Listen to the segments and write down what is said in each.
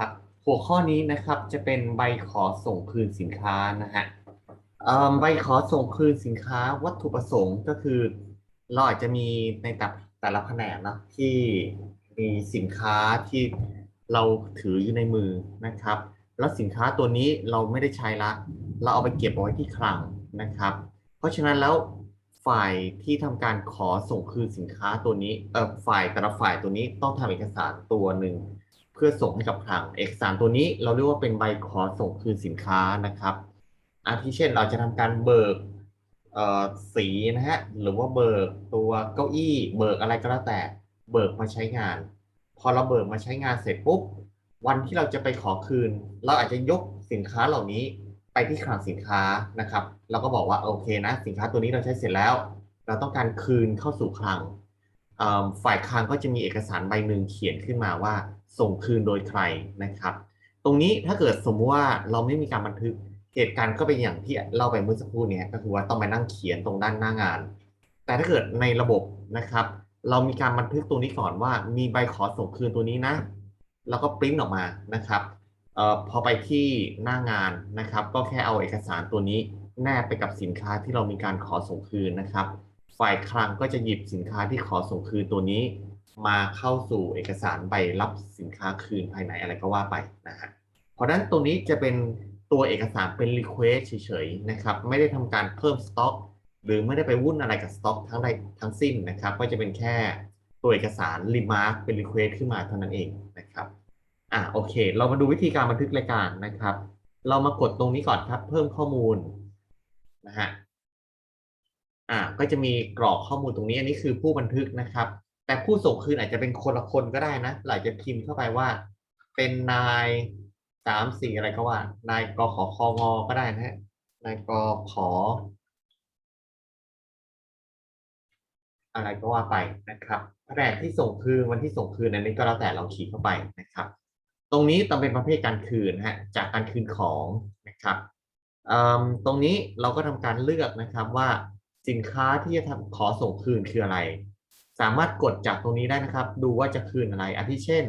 ครับหัวข้อนี้นะครับจะเป็นใบขอส่งคืนสินค้านะฮะใบขอส่งคืนสินค้าวัตถุประสงค์ก็คือเราอาจจะมีในแต่แต่ละแผนกเนาะที่มีสินค้าที่เราถืออยู่ในมือนะครับ แล้วสินค้าตัวนี้เราไม่ได้ใช้ละ เราเอาไปเก็บเอาไว้ที่คลังนะครับ เพราะฉะนั้นแล้วฝ่ายที่ทำการขอส่งคืนสินค้าตัวนี้เออฝ่ายแต่ละฝ่ายตัวนี้ต้องทำเอกสารตัวหนึ่ง พื่อส่งให้กับคลังเอกสารตัวนี้เราเรียกว่าเป็นใบขอส่งคืนสินค้านะครับอาทิเช่นเราจะทำการเบิกสีนะฮะหรือว่าเบิกตัวเก้าอี้ เบิกอะไรก็แล้วแต่เบิกมาใช้งาน พอเราเบิกมาใช้งานเสร็จปุ๊บวันที่เราจะไปขอคืน เราอาจจะยกสินค้าเหล่านี้ไปที่คลังสินค้านะครับ แล้วก็บอกว่าโอเคนะ สินค้าตัวนี้เราใช้เสร็จแล้ว เราต้องการคืนเข้าสู่คลัง ฝ่ายคลังก็จะมีเอกสารใบหนึ่งเขียนขึ้นมาว่า ส่งคืนโดยใครนะครับ ตรงนี้ถ้าเกิดสมมติว่าเราไม่มีการบันทึกเหตุการณ์ก็เป็นอย่างที่เล่าไปเมื่อสักครู่นี้ก็คือว่าต้องมานั่งเขียนตรงด้านหน้างาน แต่ถ้าเกิดในระบบนะครับ เรามีการบันทึกตรงนี้ก่อนว่า มีใบขอส่งคืนตัวนี้นะ แล้วก็ปริ้นออกมานะครับออพอไปที่หน้างานนะครับ ก็แค่เอาเอกสารตัวนี้แนบไปกับสินค้าที่เรามีการขอส่งคืนนะครับ ฝ่ายคลังก็จะหยิบสินค้าที่ขอส่งคืนตัวนี้ มาเข้าสู่เอกสารใบรับสินค้าคืนภายในอะไรก็ว่าไปนะฮะเพราะนั้นตรงนี้จะเป็นตัวเอกสารเป็น request เฉยๆนะครับไม่ได้ทำการเพิ่มสต็อกหรือไม่ได้ไปวุ่นอะไรกับสต็อกทั้งใดทั้งสิ้นนะครับก็จะเป็นแค่ตัวเอกสาร remark เป็น request ขึ้นมาเท่านั้นเองนะครับอะโอเค เรามาดูวิธีการบันทึกรายการนะครับ เรามากดตรงนี้ก่อนครับ เพิ่มข้อมูลนะฮะ อ่าก็จะมีกรอกข้อมูลตรงนี้อันนี้คือผู้บันทึกนะครับ แต่ผู้ส่งคืนอาจจะเป็นคนละคนก็ได้นะเราอาจะพิมพ์เข้าไปว่า เป็นนายสามสี่อะไรก็ว่า นายกขอคองอก็ได้นะฮะนายกขอ อะไรก็ว่าไปนะครับแผนกที่ส่งคืนวันที่ส่งคืนอันนี้ก็แล้วแต่เราขีดเข้าไปนะครับ ตรงนี้ต้องเป็นประเภทการคืนนะฮะจากการคืนของนะครับตรงนี้เราก็ทำการเลือกนะครับว่า สินค้าที่จะขอส่งคืนคืออะไร สามารถกดจากตรงนี้ได้นะครับ ดูว่าจะคืนอะไรอาทิเช่น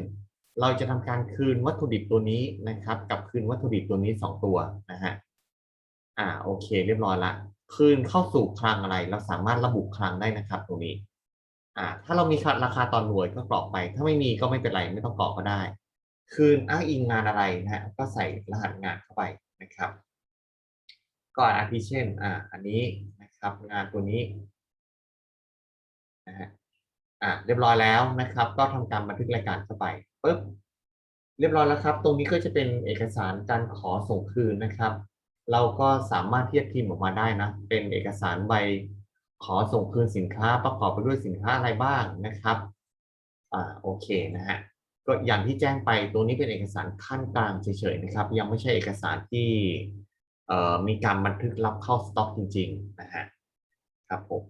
เราจะทำการคืนวัตถุดิบตัวนี้นะครับ กับคืนวัตถุดิบตัวนี้สองตัวนะฮะอ่าโอเค เรียบร้อยละคืนเข้าสู่คลังอะไร เราสามารถระบุคลังได้นะครับ ตรงนี้อ่าถ้าเรามีราคาตอนหน่วยก็กรอกไป ถ้าไม่มีก็ไม่เป็นไรไม่ต้องกรอกก็ได้ คืนอ้างอิงงานอะไรนะฮะก็ใส่รหัสงานเข้าไปนะครับก็อาทิเช่นอ่าอันนี้น ครับงานตัวนี้นะฮะอ่าเรียบร้อยแล้วนะครับ ก็ทำการบันทึกรายการเข้าไปปุ๊บเรียบร้อยแล้วครับ ตรงนี้ก็จะเป็นเอกสารการขอส่งคืนนะครับ เราก็สามารถที่จะพิมพ์ออกมาได้นะ เป็นเอกสารใบขอส่งคืนสินค้าประกอบไปด้วยสินค้าอะไรบ้างนะครับอ่าโอเคนะฮะก็อย่างที่แจ้งไปตัวนี้เป็นเอกสารขั้นกลางเฉยๆนะครับ ยังไม่ใช่เอกสารที่ มีการบันทึกรับเข้าสต็อกจริง ๆ นะฮะครับผม